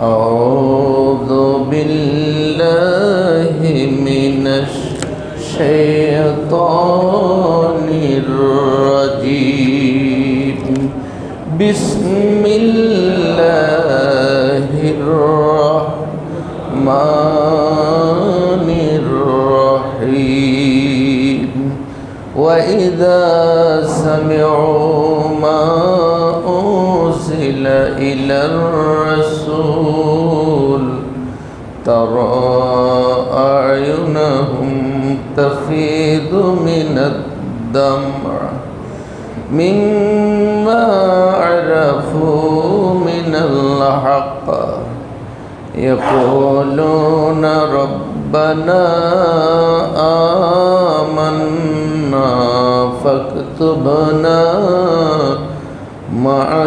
أعوذ بالله من الشيطان الرجيم. بسم الله الرحمن الرحيم. وإذا سمعوا إلى الرسول ترى أعينهم تفيض من الدمع مما عرفوا من الحق يقولون ربنا آمنا فاكتبنا مع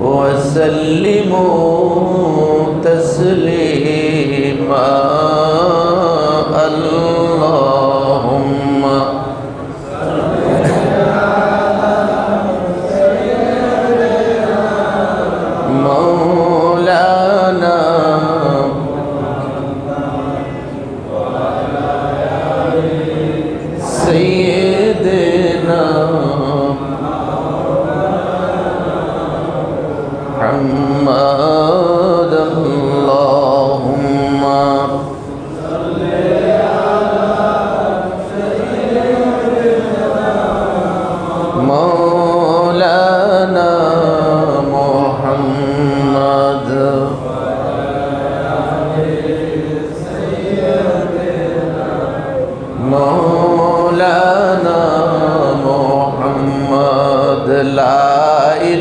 وسلموا تسليما.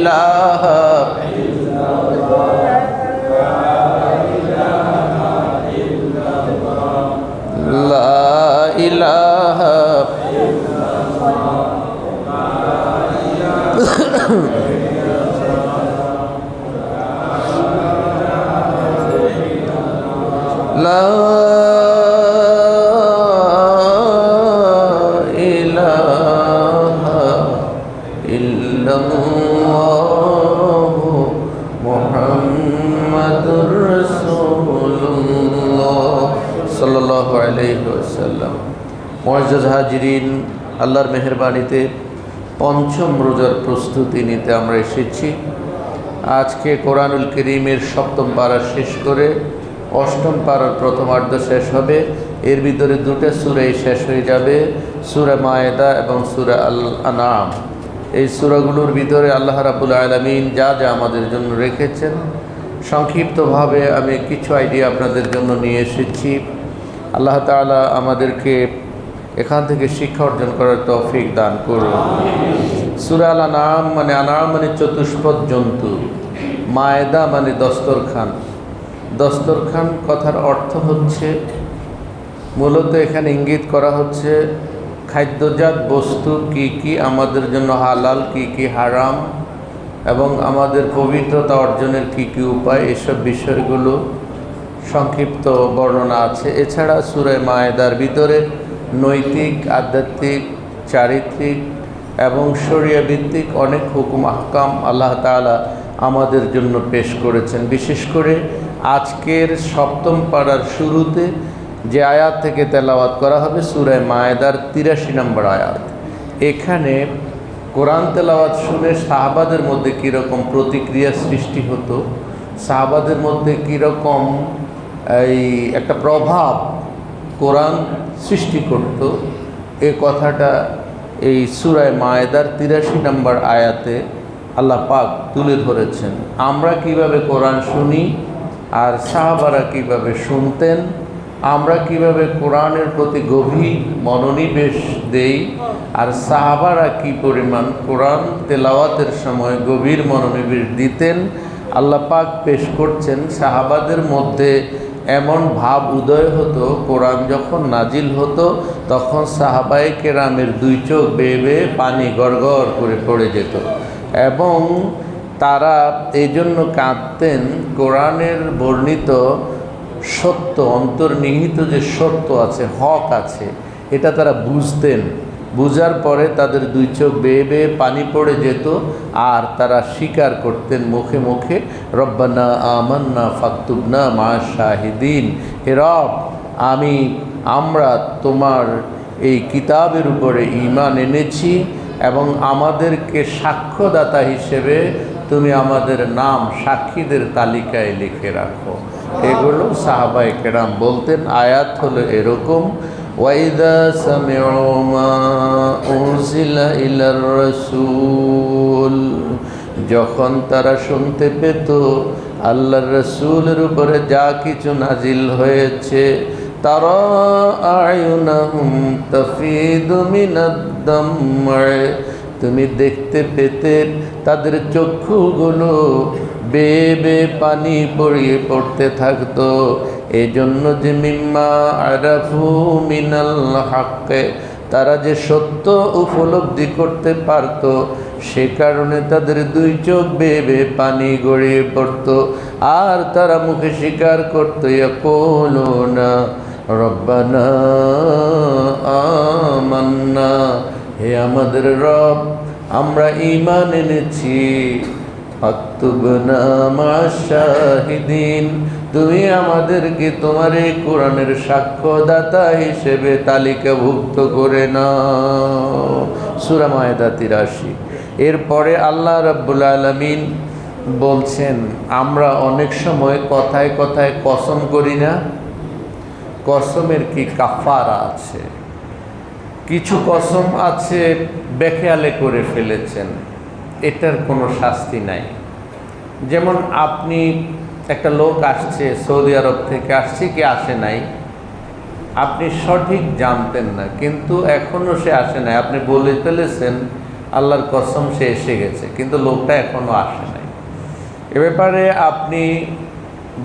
لا মুআজ্জাজ হাজিরিন, আল্লাহর মেহেরবানিতে পঞ্চম রোজার প্রস্তুতি নিতে আমরা এসেছি। আজকে কোরআনুল করিমের সপ্তম পাড়া শেষ করে অষ্টম পাড়ার প্রথমার্ধ শেষ হবে। এর ভিতরে দুটো সুরাই শেষ হয়ে যাবে, সুরা মায়েদা এবং সুরা আল আনাম এই সুরাগুলোর ভিতরে আল্লাহ রাবুল আলমিন যা যা আমাদের জন্য রেখেছেন, সংক্ষিপ্তভাবে আমি কিছু আইডিয়া আপনাদের জন্য নিয়ে এসেছি। আল্লাহ তাআলা আমাদেরকে এখান থেকে শিক্ষা অর্জন করার তৌফিক দান করুন। সুরাল আনাম মানে আনাম মানে চতুষ্পদ জন্তু। মায়দা মানে দস্তরখান। দস্তরখান কথার অর্থ হচ্ছে, মূলত এখানে ইঙ্গিত করা হচ্ছে, খাদ্যজাত বস্তু কি কি আমাদের জন্য হালাল, কি কি হারাম, এবং আমাদের পবিত্রতা অর্জনের কি কি উপায়, এসব বিষয়গুলো সংক্ষিপ্ত বর্ণনা আছে। এছাড়া সুরে মায়েদার ভিতরে নৈতিক, আধ্যাত্মিক, চারিত্রিক এবং ভিত্তিক অনেক হুকুম, আহকাম আল্লাহ তাআলা আমাদের জন্য পেশ করেছেন। বিশেষ করে আজকের সপ্তম পাড়ার শুরুতে যে আয়াত থেকে তেলাওয়াত করা হবে সুরায় মায়েদার তিরাশি নম্বর আয়াত। এখানে কোরআন তেলাওয়াত শুনে সাহাবাদের মধ্যে কীরকম প্রতিক্রিয়া সৃষ্টি হতো, সাহাবাদের মধ্যে কীরকম এই একটা প্রভাব কোরআন সৃষ্টি করত, এ কথাটা এই সুরায় মায়েদার তিরাশি নম্বর আয়াতে আল্লাহ পাক তুলে ধরেছেন। আমরা কীভাবে কোরআন শুনি আর সাহাবারা কীভাবে শুনতেন, আমরা কীভাবে কোরআনের প্রতি গভীর মনোনিবেশ দেই আর সাহাবারা কি পরিমাণ কোরআন তেলাওয়াতের সময় গভীর মনোনিবেশ দিতেন, আল্লাহ পাক পেশ করছেন সাহাবাদের মধ্যে এমন ভাব উদয় হতো, কোরআন যখন নাজিল হতো, তখন সাহাবাই কেরামের দুই চোখ বেয়ে বেয়ে পানি গড়গড় করে পড়ে যেত। এবং তারা এই জন্য কাঁদতেন, কোরআনের বর্ণিত সত্য, অন্তর্নিহিত যে সত্য আছে, হক আছে, এটা তারা বুঝতেন। বুঝার পরে তাদের দুই চোখ বেয়ে বেয়ে পানি পড়ে যেত আর তারা স্বীকার করতেন মুখে মুখে, রব্বানা আমান্না ফাকতুবনা মা শাহিদিন হে রব, আমি, আমরা তোমার এই কিতাবের উপরে ঈমান এনেছি এবং আমাদেরকে সাক্ষ্যদাতা হিসেবে তুমি আমাদের নাম সাক্ষীদের তালিকায় লিখে রাখো। এগুলো সাহাবাই কেরাম বলতেন, আয়াত হলো এরকম ওয়াইদা সামিউ মা উনজিলা ইলার রাসূল যখন তারা শুনতে পেত আল্লাহর রসুলের উপরে যা কিছু নাজিল হয়েছে, তারা তুমি দেখতে পেতে তাদের চক্ষুগুলো বেয়ে বেয়ে পানি পড়িয়ে পড়তে থাকতো। এই জন্য যে মিম্মা আরাফু মিনাল হাক্কে, তারা যে সত্য উপলব্ধি করতে পারত, সে কারণে তাদের দুই চোখ বেয়ে পানি গড়িয়ে পড়তো। আর তারা মুখে স্বীকার করতো না, রব্বানা আমান্না, হে আমাদের রব, আমরা ইমান এনেছি। তুমি আমাদেরকে তোমার এই কোরআনের সাক্ষ্যদাতা হিসেবে তালিকাভুক্ত করে নাও। তিরাশি। এরপরে আল্লাহ রাব্বুল আলামিন বলছেন, আমরা অনেক সময় কথায় কথায় কসম করি না। কসমের কি কাফারা আছে? কিছু কসম আছে বেখেয়ালে করে ফেলেছেন। এটার কোনো শাস্তি নাই। যেমন আপনি একটা লোক আসছে সৌদি আরব থেকে, আসছে কি আসে নাই, আপনি সঠিক জানতেন না, কিন্তু এখনও সে আসে নাই। আপনি বলে ফেলেছেন, আল্লাহর কসম সে এসে গেছে, কিন্তু লোকটা এখনও আসে নাই। এ ব্যাপারে আপনি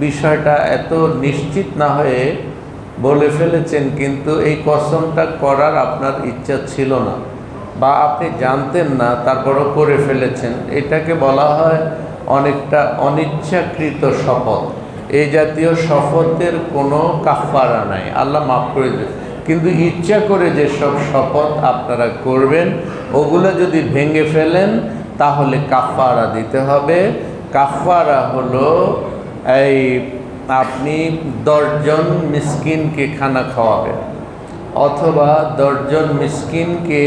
বিষয়টা এত নিশ্চিত না হয়ে বলে ফেলেছেন, কিন্তু এই কসমটা করার আপনার ইচ্ছা ছিল না। বা আপনি জানতেন না, তারপরও করে ফেলেছেন। এটাকে বলা হয় অনেকটা অনিচ্ছাকৃত শপথ। এই জাতীয় শপথের কোনো কাফারা নাই। আল্লাহ মাফ করে দেন। কিন্তু ইচ্ছা করে যেসব শপথ আপনারা করবেন, ওগুলো যদি ভেঙে ফেলেন, তাহলে কাফারা দিতে হবে। কাফারা হলো এই আপনি দশজন মিসকিনকে খানা খাওয়াবেন, অথবা দশজন মিসকিনকে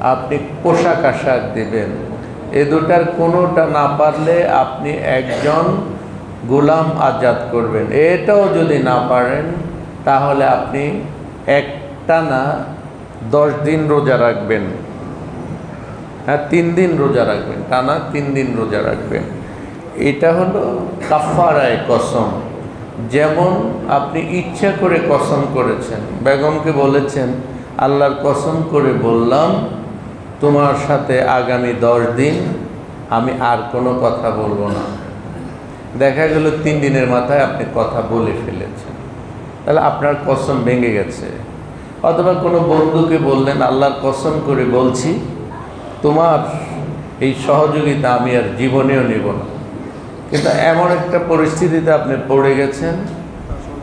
আপনি পোশাক আশাক দেবেন। এ দুটার কোনোটা না পারলে আপনি একজন গোলাম আজাদ করবেন। এটাও যদি না পারেন, তাহলে আপনি একটা না দশ দিন রোজা রাখবেন। হ্যাঁ তিন দিন রোজা রাখবেন, টানা তিন দিন রোজা রাখবেন। এটা হলো কাফারায় কসম। যেমন আপনি ইচ্ছা করে কসম করেছেন, বেগমকে বলেছেন, আল্লাহর কসম করে বললাম তোমার সাথে আগামী দশ দিন আমি আর কোনো কথা বলব না। দেখা গেল তিন দিনের মাথায় আপনি কথা বলে ফেলেছেন। তাহলে আপনার কসম ভেঙে গেছে। অথবা কোনো বন্ধুকে বললেন, আল্লাহর কসম করে বলছি, তোমার এই সহযোগিতা আমি আর জীবনেও নেব না। কিন্তু এমন একটা পরিস্থিতিতে আপনি পড়ে গেছেন,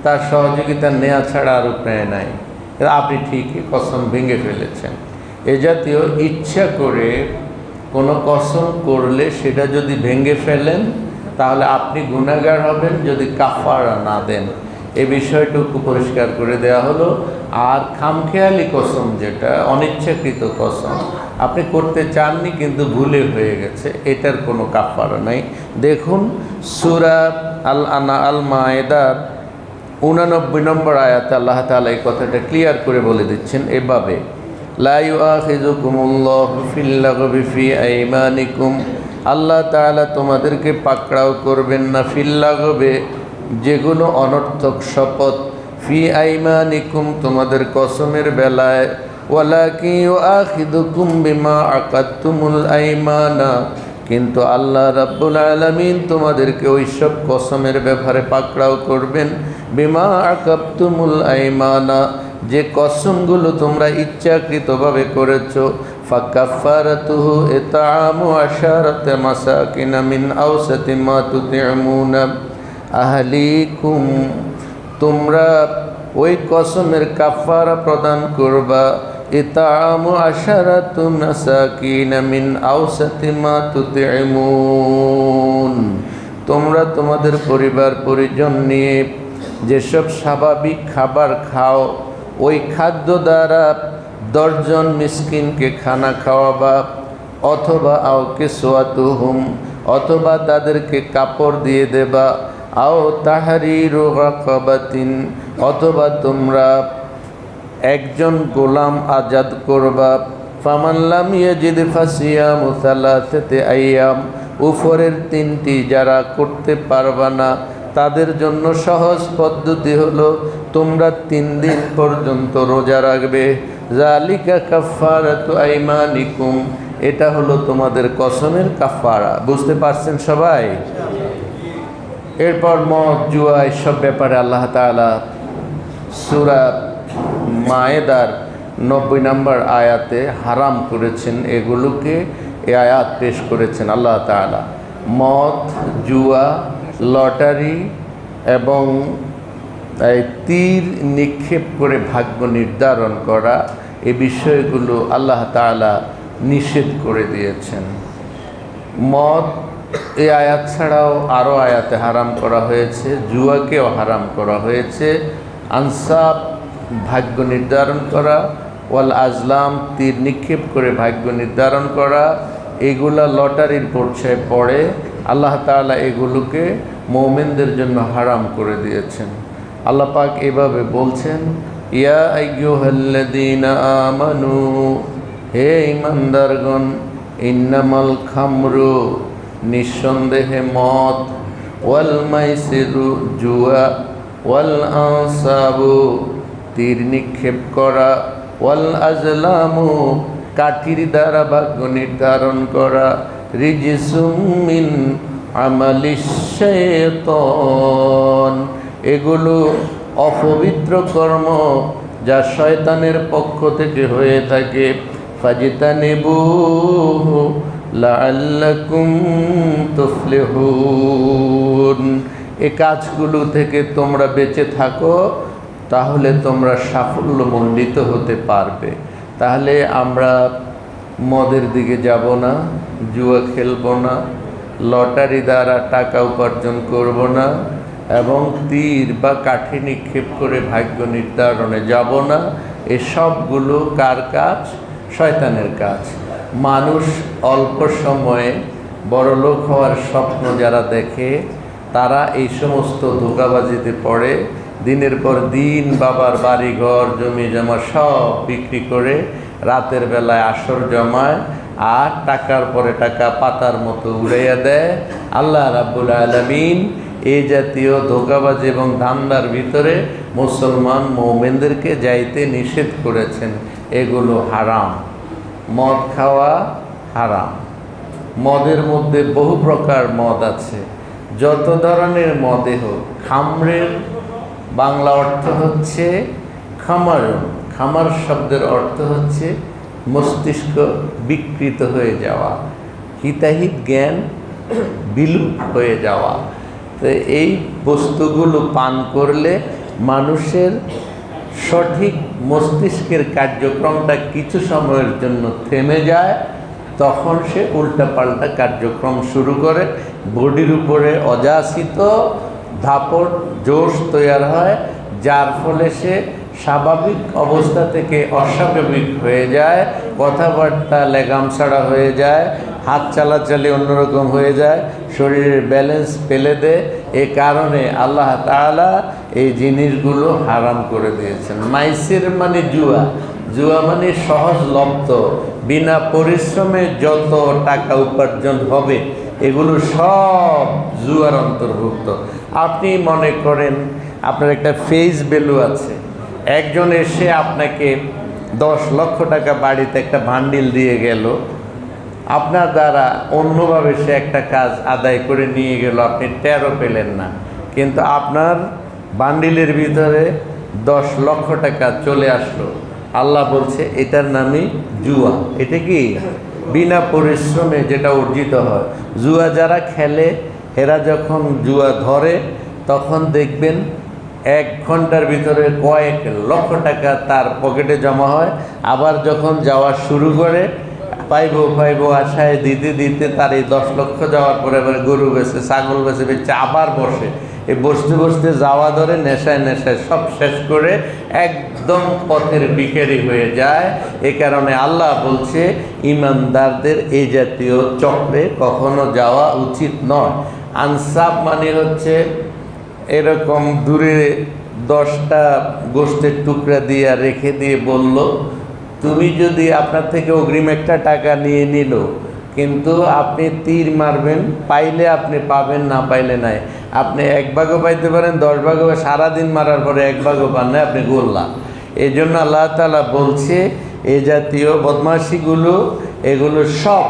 তার সহযোগিতা নেওয়া ছাড়া আর উপায় নাই। আপনি ঠিকই কসম ভেঙে ফেলেছেন। এ জাতীয় ইচ্ছা করে কোনো কসম করলে সেটা যদি ভেঙে ফেলেন, তাহলে আপনি গুণাগার হবেন, যদি কাফারা না দেন। এ বিষয়টুকু পরিষ্কার করে দেওয়া হলো। আর খামখেয়ালি কসম যেটা, অনিচ্ছাকৃত কসম, আপনি করতে চাননি কিন্তু ভুলে হয়ে গেছে, এটার কোনো কাফারা নাই। দেখুন, সুরা আল আনা আল মায়েদার উনানব্বই নম্বর আয়াতে আল্লাহ তালা এই কথাটা ক্লিয়ার করে বলে দিচ্ছেন এভাবে লাইউ আখিজুকুমুল্লাহ ফিল্লাগবি ফি আইমানিকুম। আল্লাহ তাআলা তোমাদেরকে পাকড়াও করবেন না ফিল্লাগবে যেগুলো অনর্থক শপথ। ফি আইমানিকুম, তোমাদের কসমের বেলায়। ওয়ালাকি আখিদুকুম বিমা আকাতুমুল আইমানা। কিন্তু আল্লাহ রাব্বুল আলামিন তোমাদেরকে ওই সব কসমের ব্যাপারে পাকড়াও করবেন। বিমা আকাবতুমুল আইমানা। যে কসমগুলো তোমরা ইচ্ছাকৃতভাবে করেছ তোমরা ওই কসমের কাফারা প্রদান করবা ইতামু আশারাতু মাসাকিন তোমরা তোমাদের পরিবার পরিজন নিয়ে যেসব স্বাভাবিক খাবার খাও ওই খাদ্য দ্বারা দশজন মিসকিনকে খানা খাওয়াবা, অথবা আও আওকে সোয়াতুহুম অথবা তাদেরকে কাপড় দিয়ে দেবা, আও তাহারির রাকাবাতিন, অথবা তোমরা একজন গোলাম আজাদ করবা। ফামাল্লাম ইয়াজিদ ফাসিয়াম সালাসাতে আইয়াম, উপরের তিনটি যারা করতে পারবা না তাদের জন্য সহজ পদ্ধতি হলো তোমরা তিন দিন পর্যন্ত রোজা রাখবে। জালিকা কাফারাতু আইমানিকুম। এটা হলো তোমাদের কসমের কাফারা বুঝতে পারছেন সবাই? এরপর মদ জুয়া এসব ব্যাপারে আল্লাহ তাআলা সুরা মায়েদার নব্বই নম্বর আয়াতে হারাম করেছেন এগুলোকে এ আয়াত পেশ করেছেন আল্লাহ তাআলা। মদ, জুয়া লটারি এবং তীর নিক্ষেপ করে ভাগ্য নির্ধারণ করা, এই বিষয়গুলো আল্লাহ তাআলা নিষেধ করে দিয়েছেন। মদ, এই আয়াত ছাড়াও আরও আয়াতে হারাম করা হয়েছে, জুয়াকেও হারাম করা হয়েছে। আনসাব, ভাগ্য নির্ধারণ করা, ওয়াল আজলাম, তীর নিক্ষেপ করে ভাগ্য নির্ধারণ করা, এগুলা লটারির পর্যায়ে পড়ে। আল্লাহ তাআলা এগুলোকে মৌমেনদের জন্য হারাম করে দিয়েছেন। আল্লাহ পাক এভাবে বলছেন, ইয়া আমানু, হে ইমানদারগণ ইন্নামাল খামরু, নিঃসন্দেহে মদ, ওয়াল মাইসিরু, জুয়া, ওয়াল আনসাবু, তীর নিক্ষেপ করা, ওয়াল আজলামু, কাঠির দ্বারা ভাগ্য নির্ধারণ করা রিজিসুমিন এগুলো অপবিত্র কর্ম যা শয়তানের পক্ষ থেকে হয়ে থাকে। লাআল্লাকুম তুফলিহুন। এ কাজগুলো থেকে তোমরা বেঁচে থাকো, তাহলে তোমরা সাফল্যমণ্ডিত হতে পারবে। তাহলে আমরা মদের দিকে যাব না, জুয়া খেলব না, লটারি দ্বারা টাকা উপার্জন করব না এবং তীর বা কাঠি নিক্ষেপ করে ভাগ্য নির্ধারণে যাব না। এসবগুলো কার কাজ? শয়তানের কাজ। মানুষ অল্প সময়ে বড়লোক হওয়ার স্বপ্ন যারা দেখে, তারা এই সমস্ত ধোকাবাজিতে পড়ে, দিনের পর দিন বাবার বাড়ি ঘর জমি জমা সব বিক্রি করে রাতের বেলায় আসর জমায় আর টাকার পরে টাকা পাতার মতো উড়াইয়া দেয়। আল্লাহ রাব্বুল আলমিন এ জাতীয় ধোকাবাজি এবং ধান্দার ভিতরে মুসলমান মৌমেনদেরকে যাইতে নিষেধ করেছেন। এগুলো হারাম। মদ খাওয়া হারাম। মদের মধ্যে বহু প্রকার মদ আছে। যত ধরনের মদে হোক খামরের বাংলা অর্থ হচ্ছে খামার খামার শব্দের অর্থ হচ্ছে মস্তিষ্ক বিকৃত হয়ে যাওয়া, হিতাহিত জ্ঞান বিলুপ হয়ে যাওয়া। তো এই বস্তুগুলো পান করলে মানুষের সঠিক মস্তিষ্কের কার্যক্রমটা কিছু সময়ের জন্য থেমে যায়, তখন সে উল্টাপাল্টা কার্যক্রম শুরু করে, বডির উপরে অযাচিত ধাপড় জোশ তৈরি হয়, যার ফলে সে স্বাভাবিক অবস্থা থেকে অস্বাভাবিক হয়ে যায়, কথাবার্তা লেগাম ছাড়া হয়ে যায়, হাত চালাচালি অন্যরকম হয়ে যায়, শরীরের ব্যালেন্স ফেলে দেয় এ কারণে আল্লাহ তাআলা এই জিনিসগুলো হারাম করে দিয়েছেন। মাইসির মানে জুয়া। জুয়া মানে সহজলব্ধ বিনা পরিশ্রমে যত টাকা উপার্জন হবে, এগুলো সব জুয়ার অন্তর্ভুক্ত। আপনি মনে করেন, আপনার একটা ফেস ভ্যালু আছে। একজন এসে আপনাকে দশ লক্ষ টাকা বাড়িতে একটা ভান্ডিল দিয়ে গেল। আপনার দ্বারা অন্যভাবে সে একটা কাজ আদায় করে নিয়ে গেল, আপনি টেরও পেলেন না। কিন্তু আপনার বান্ডিলের ভিতরে দশ লক্ষ টাকা চলে আসলো। আল্লাহ বলছে, এটার নামই জুয়া। এটা কি? বিনা পরিশ্রমে যেটা অর্জিত হয়। জুয়া যারা খেলে, এরা যখন জুয়া ধরে, তখন দেখবেন এক ঘণ্টার ভিতরে কয়েক লক্ষ টাকা তার পকেটে জমা হয়। আবার যখন যাওয়া শুরু করে, পাইবো পাইবো আশায় দিতে দিতে তার এই দশ লক্ষ যাওয়ার পরে এবার গরু বেছে ছাগল বেছে বেছে আবার বসে। এই বসতে বসতে যাওয়া ধরে নেশায় নেশায় সব শেষ করে একদম পথের বিকারি হয়ে যায়। এ কারণে আল্লাহ বলছে, ইমানদারদের এই জাতীয় চক্রে কখনো যাওয়া উচিত নয়। আনসাব মানে হচ্ছে এরকম দূরে দশটা গোষ্ঠের টুকরা দিয়ে রেখে দিয়ে বলল, তুমি যদি আপনার থেকে অগ্রিম একটা টাকা নিয়ে নিল, কিন্তু আপনি তীর মারবেন, পাইলে আপনি পাবেন, না পাইলে নাই। আপনি এক ভাগও পাইতে পারেন, দশ ভাগও সারাদিন মারার পরে এক ভাগও পান না আপনি গোল্লা। এই জন্য আল্লাহ তালা বলছে, এ জাতীয় বদমাশিগুলো, এগুলো সব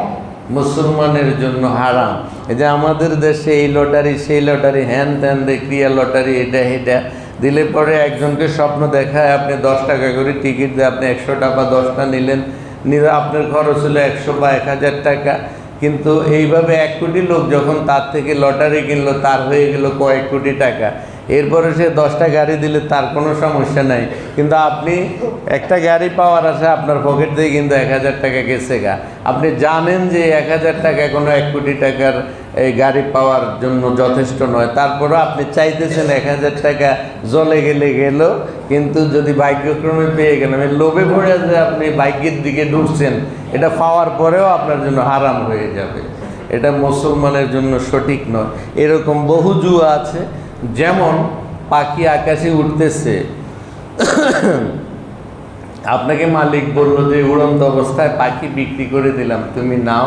মুসলমানের জন্য হারাম। এই যে আমাদের দেশে এই লটারি, সেই লটারি, হ্যান ত্যান ক্রিয়া লটারি, এটা এটা। দিলে পরে একজনকে স্বপ্ন দেখায় আপনি দশ টাকা করে টিকিট দিয়ে আপনি একশো টাকা, দশটা নিলেন। নিলে আপনার খরচ হলো একশো বা এক হাজার টাকা। কিন্তু এইভাবে এক কোটি লোক যখন তার থেকে লটারি কিনলো, তার হয়ে গেল কয়েক কোটি টাকা। এরপরে সে দশটা গাড়ি দিলে তার কোনো সমস্যা নাই। কিন্তু আপনি একটা গাড়ি পাওয়ার আশা আপনার পকেট দিয়ে কিন্তু এক হাজার টাকা গেছে গা। আপনি জানেন যে এক হাজার টাকা কোনো এক কোটি টাকার এই গাড়ি পাওয়ার জন্য যথেষ্ট নয়। তারপরও আপনি চাইতেছেন এক হাজার টাকা জলে গেলে গেল, কিন্তু যদি ভাগ্যক্রমে পেয়ে গেলেন এই লোভে পড়ে যে আপনি ভাগ্যের দিকে ঢুকছেন, এটা পাওয়ার পরেও আপনার জন্য হারাম হয়ে যাবে। এটা মুসলমানের জন্য সঠিক নয়। এরকম বহু জুয়া আছে যেমন পাখি আকাশে উঠতেছে আপনাকে মালিক বলল যে, উড়ন্ত অবস্থায় পাখি বিক্রি করে দিলাম, তুমি নাও।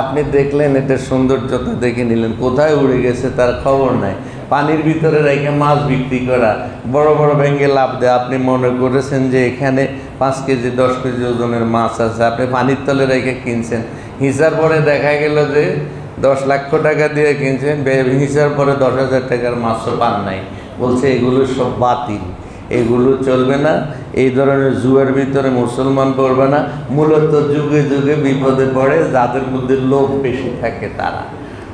আপনি দেখলেন এটা সৌন্দর্যতা দেখে নিলেন, কোথায় উড়ে গেছে তার খবর নাই। পানির ভিতরে রেখে মাছ বিক্রি করা, বড় বড় ব্যাঙ্গে লাভ দেয়। আপনি মনে করেছেন যে, এখানে পাঁচ কেজি, দশ কেজি ওজনের মাছ আছে, আপনি পানির তলে রেখে কিনছেন। হিসার পরে দেখা গেল যে দশ লক্ষ টাকা দিয়ে কিনছেন হিসার পরে দশ হাজার টাকার মাছও পান নাই। বলছে, এগুলো সব বাতিল। এগুলো চলবে না। এই ধরনের জুয়ের ভিতরে মুসলমান পড়বে না। মূলত যুগে যুগে বিপদে পড়ে, যাদের মধ্যে লোভ বেশি থাকে তারা।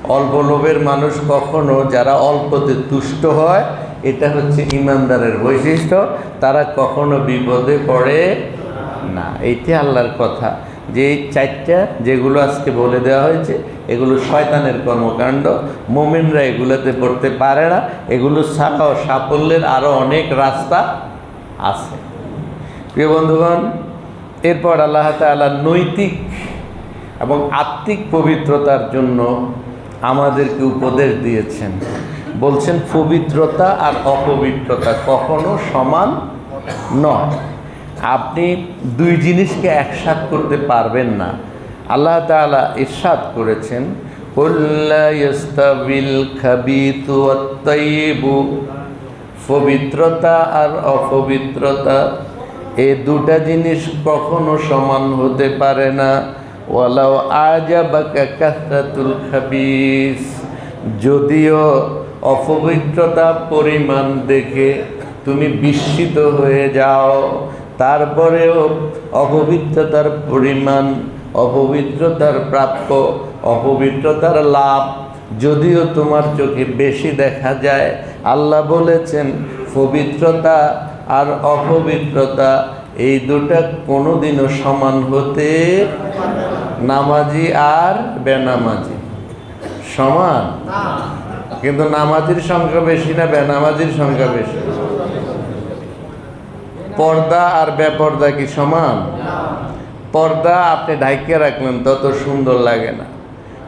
অল্প লোভের মানুষ কখনো যারা অল্পতে তুষ্ট হয়, এটা হচ্ছে ইমানদারের বৈশিষ্ট্য, তারা কখনো বিপদে পড়ে না। এইটি আল্লাহর কথা। যে চারটা যেগুলো আজকে বলে দেওয়া হয়েছে, এগুলো শয়তানের কর্মকাণ্ড, মোমেনরা এগুলোতে পড়তে পারে না, এগুলো ছাড়াও সাফল্যের আরও অনেক রাস্তা আছে। প্রিয় বন্ধুগণ, এরপর আল্লাহ তাআলা নৈতিক এবং আত্মিক পবিত্রতার জন্য আমাদেরকে উপদেশ দিয়েছেন। বলছেন, পবিত্রতা আর অপবিত্রতা কখনো সমান নয়। আপনি দুই জিনিসকে একসাথ করতে পারবেন না। আল্লাহ তাআলা ইরশাদ করেছেন পবিত্রতা আর অপবিত্রতা এ দুটা জিনিস কখনো সমান হতে পারে না ওয়ালাও আজাবাকা কাসরাতুল খাবিস যদিও অপবিত্রতা পরিমাণ দেখে তুমি বিস্মিত হয়ে যাও তারপরেও অপবিত্রতার পরিমাণ অপবিত্রতার প্রাপ্য অপবিত্রতার লাভ যদিও তোমার চোখে বেশি দেখা যায় আল্লাহ বলেছেন পবিত্রতা আর অপবিত্রতা এই দুটা কোনোদিনও সমান হতে নামাজি আর বেনামাজি। সমান? কিন্তু নামাজির সংখ্যা বেশি না বেনামাজির সংখ্যা বেশি? পর্দা আর বেপর্দা কি সমান? পর্দা আপনি ঢাইকে রাখলেন, তত সুন্দর লাগে না।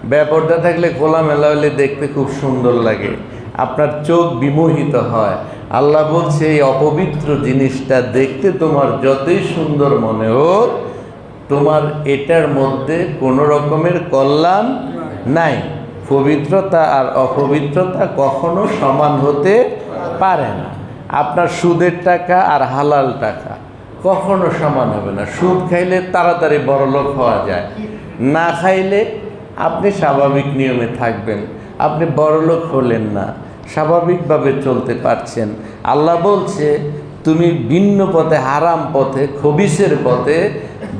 ব্যাপারটা থাকলে খোলামেলা হলে দেখতে খুব সুন্দর লাগে। আপনার চোখ বিমোহিত হয়। আল্লাহ বলছে, এই অপবিত্র জিনিসটা দেখতে তোমার যতই সুন্দর মনে হোক, তোমার এটার মধ্যে কোনো রকমের কল্যাণ নাই। পবিত্রতা আর অপবিত্রতা কখনো সমান হতে পারে না। আপনার সুদের টাকা আর হালাল টাকা। কখনো সমান হবে না। সুদ খাইলে তাড়াতাড়ি বড়লোক হওয়া যায়। না খাইলে আপনি স্বাভাবিক নিয়মে থাকবেন। আপনি বড়লোক হলেন না। স্বাভাবিকভাবে চলতে পারছেন। আল্লাহ বলছে, তুমি ভিন্ন পথে, হারাম পথে, খবিসের পথে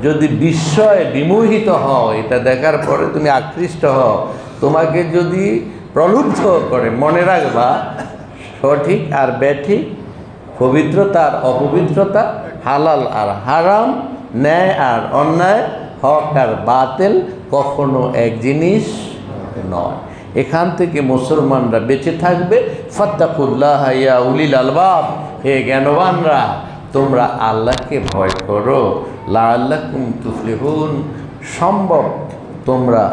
যদি বিস্ময়ে বিমোহিত হও, এটা দেখার পরে তুমি আকৃষ্ট হও। তোমাকে যদি প্রলুব্ধ করে, মনে রাখবা, সঠিক আর ব্যাঠিক পবিত্রতা আর অপবিত্রতা, হালাল আর হারাম, ন্যায় আর অন্যায়, হক আর বাতেল কখনো এক জিনিস নয়। এখান থেকে মুসলমানরা বেঁচে থাকবে। ফত্তাকুল্লাহ ইয়া উলিল আলবাব। হে জ্ঞানবানরা, তোমরা আল্লাহকে ভয় করো। লা আল্লাহ কুম তুফলিহুন। সম্ভব তোমরা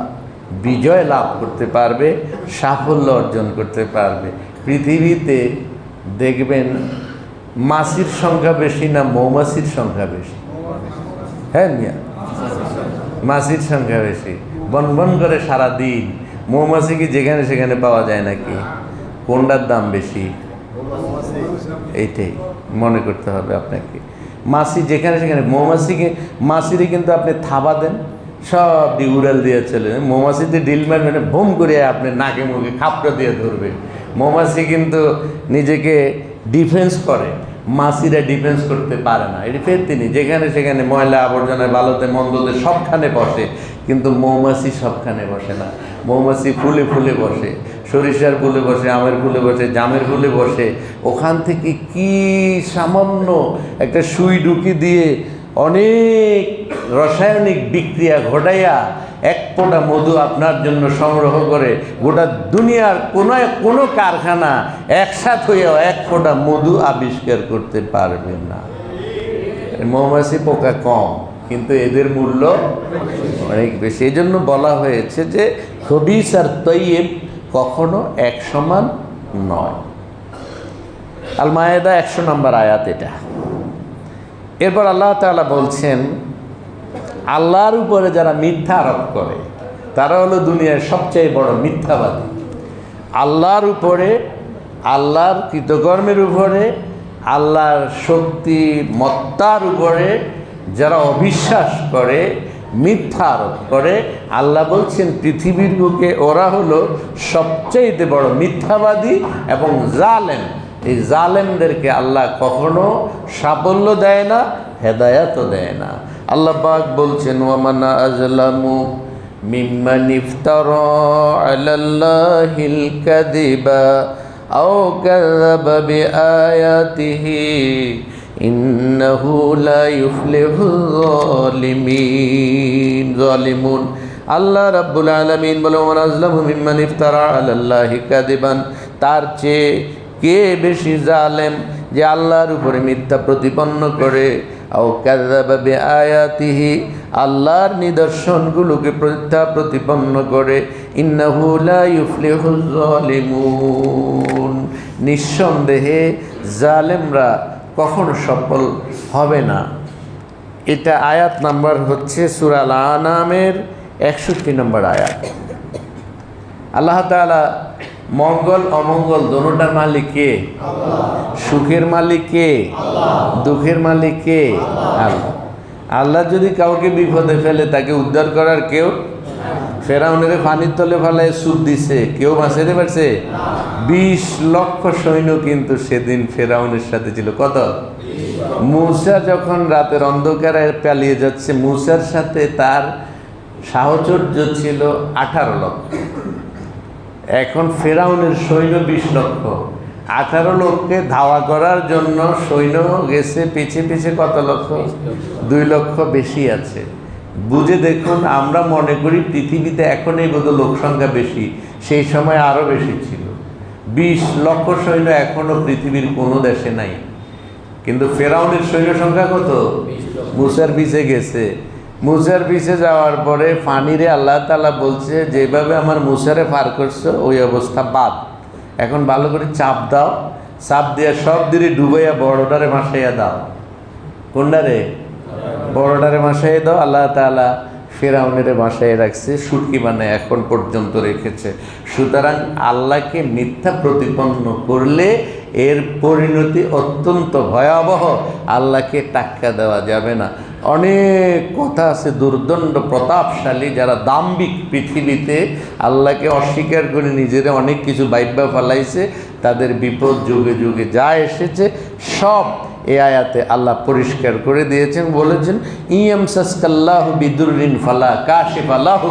বিজয় লাভ করতে পারবে, সাফল্য অর্জন করতে পারবে। পৃথিবীতে দেখবেন মাছির সংখ্যা বেশি না মৌমাছির সংখ্যা বেশি? হ্যাঁ মিয়া। মাছির সংখ্যা বেশি। বন বন করে সারা দিন মৌমাছি কি যেখানে সেখানে পাওয়া যায় নাকি? কোনটার দাম বেশি? এইটাই মনে করতে হবে আপনাকে। মাছি যেখানে সেখানে, মৌমাছিকে মাছিরে কিন্তু আপনি থাবা দেন। সব দিয়ে উড়াল দিয়ে চলে। মৌমাছিতে ডিল মারবেন ভুম করে আপনি নাকে মুখে খাপটা দিয়ে ধরবে মৌমাছি কিন্তু নিজেকে ডিফেন্স করে। মাছিরা ডিফেন্স করতে পারে না। এটি ফের তিনি যেখানে সেখানে ময়লা আবর্জনায় ভালোতে মন্দতে সবখানে বসে। কিন্তু মৌমাছি সবখানে বসে না। মৌমাছি ফুলে ফুলে বসে। সরিষার ফুলে বসে, আমের ফুলে বসে, জামের ফুলে বসে। ওখান থেকে কি সামান্য একটা সুই ঢুকি দিয়ে অনেক রাসায়নিক বিক্রিয়া ঘটাইয়া এক ফোঁটা মধু আপনার জন্য সংগ্রহ করে গোটা দুনিয়ার কোনো কোনো কারখানা একসাথ হয়েও এক ফোঁটা মধু আবিষ্কার করতে পারবে না। মৌমাছি পোকা কম, কিন্তু এদের মূল্য অনেক বেশি। এই জন্য বলা হয়েছে যে হবিস আর তৈব কখনো এক সমান নয়। আল মায়েদা একশো নম্বর আয়াত এটা। এরপর আল্লাহ তাআলা বলছেন আল্লাহর উপরে যারা মিথ্যা আরোপ করে, তারা হলো দুনিয়ার সবচেয়ে বড় মিথ্যাবাদী। আল্লাহর উপরে, আল্লাহর কৃতকর্মের উপরে, আল্লাহর শক্তি, মত্তার উপরে যারা অবিশ্বাস করে, মিথ্যা আরোপ করে, আল্লাহ বলছেন, পৃথিবীর বুকে ওরা হলো সবচেয়েতে বড় মিথ্যাবাদী এবং জালেম। এই জালেমদেরকে আল্লাহ কখনো সাফল্য দেয় না, হেদায়াতও দেয় না। আল্লাহ পাক বলছেন, ওয়ামানা আজলামু মিম্মান ইফতারা আলাল্লাহিল কাযিবা আও কাযাবা বিআয়াতিহি, ইন্নাহু লা ইফলিহুল যালিমিন। যালিমুন। আল্লাহ রাব্বুল আলামিন বলে ওমান আজলামু মিম্মান ইফতারা আলাল্লাহি কাযিবান। তার চেয়ে কে বেশি জালেম যে আল্লাহর উপরে মিথ্যা প্রতিপন্ন করে? আয়াতিহি আল্লাহর নিদর্শনগুলোকে মিথ্যা প্রতিপন্ন করে। নিঃসন্দেহে জালেমরা কখনো সফল হবে না। এটা আয়াত নাম্বার হচ্ছে সুরাল আনামের একষট্টি নম্বর আয়াত। আল্লাহ তাআলা মঙ্গল, অমঙ্গল, দোনোটার মালিক কে? সুখের মালিক কে দুঃখের মালিক কে আল্লাহ। আল্লাহ যদি কাউকে বিপদে ফেলে, তাকে উদ্ধার করার কেউ ফেরাউনের পানির তলে ফেলায় সুদ দিছে, কেউ বাঁচাতে পারছে? বিশ লক্ষ সৈন্য কিন্তু সেদিন ফেরাউনের সাথে ছিল। কত? মূসা যখন রাতের অন্ধকারে পালিয়ে যাচ্ছে, মূসার সাথে তার সাহচর্য ছিল আঠারো লক্ষ। এখন ফেরাউনের সৈন্য বিশ লক্ষ। আঠারো লক্ষকে ধাওয়া করার জন্য সৈন্য গেছে, পিছে পিছে কত লক্ষ? দুই লক্ষ বেশি আছে। বুঝে দেখুন, আমরা মনে করি পৃথিবীতে এখন এই বোধ লোক সংখ্যা বেশি, সেই সময় আরও বেশি ছিল। বিশ লক্ষ সৈন্য এখনও পৃথিবীর কোনো দেশে নাই। কিন্তু ফেরাউনের সৈন্য সংখ্যা কত? মুসার পিছে গেছে। মুসার পিছে যাওয়ার পরে ফানিরে আল্লাহ তালা বলছে, যেভাবে আমার মুসারে পার করছে, ওই অবস্থা বাদ। এখন ভালো করে চাপ দাও। চাপ দিয়ে সব দিকে ডুবাইয়া বড়টারে মাসাইয়া দাও। কোনটারে বড়টারে মাসাইয়া দাও। আল্লাহ তালা ফেরাউনের বাসায় রাখছে সুটকি মানে এখন পর্যন্ত রেখেছে। সুতরাং আল্লাহকে মিথ্যা প্রতিপন্ন করলে এর পরিণতি অত্যন্ত ভয়াবহ। আল্লাহকে টাক্কা দেওয়া যাবে না। অনেক কথা আছে, দুর্দণ্ড প্রতাপশালী যারা দাম্বিক পৃথিবীতে আল্লাহকে অস্বীকার করে নিজেরা অনেক কিছু বাইব্যা ফালাইছে, তাদের বিপদ যুগে যুগে যা এসেছে, সব এ আয়াতে আল্লাহ পরিষ্কার করে দিয়েছেন, বলেছেন ইএম সাসকাল্লাহ বিদুরিন ফালা কাশে ফালাহ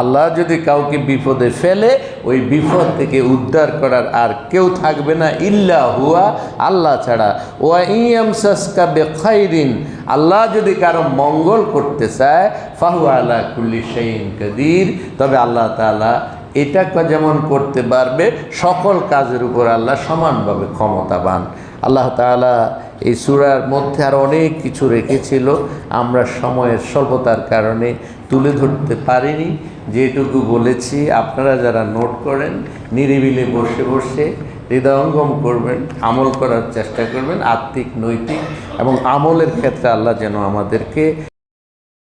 আল্লাহ যদি কাউকে বিপদে ফেলে, ওই বিপদ থেকে উদ্ধার করার আর কেউ থাকবে না, ইল্লা হুয়া, আল্লাহ ছাড়া। ওয়া ইএম সাসকা বেখাইরিন, আল্লাহ যদি কারও মঙ্গল করতে চায়, ফাহু আলা কুল্লি কাদির। তবে আল্লাহ তাআলা এটা যেমন করতে পারবে, সকল কাজের উপর আল্লাহ সমানভাবে ক্ষমতাবান। আল্লাহ তাআলা এই সুরার মধ্যে আর অনেক কিছু রেখেছিল। আমরা সময়ের স্বল্পতার কারণে তুলে ধরতে পারিনি। যেটুকু বলেছি, আপনারা যারা নোট করেন, নিরিবিলে বসে বসে হৃদয়ঙ্গম করবেন, আমল করার চেষ্টা করবেন, আত্মিক, নৈতিক এবং আমলের ক্ষেত্রে আল্লাহ যেন আমাদেরকে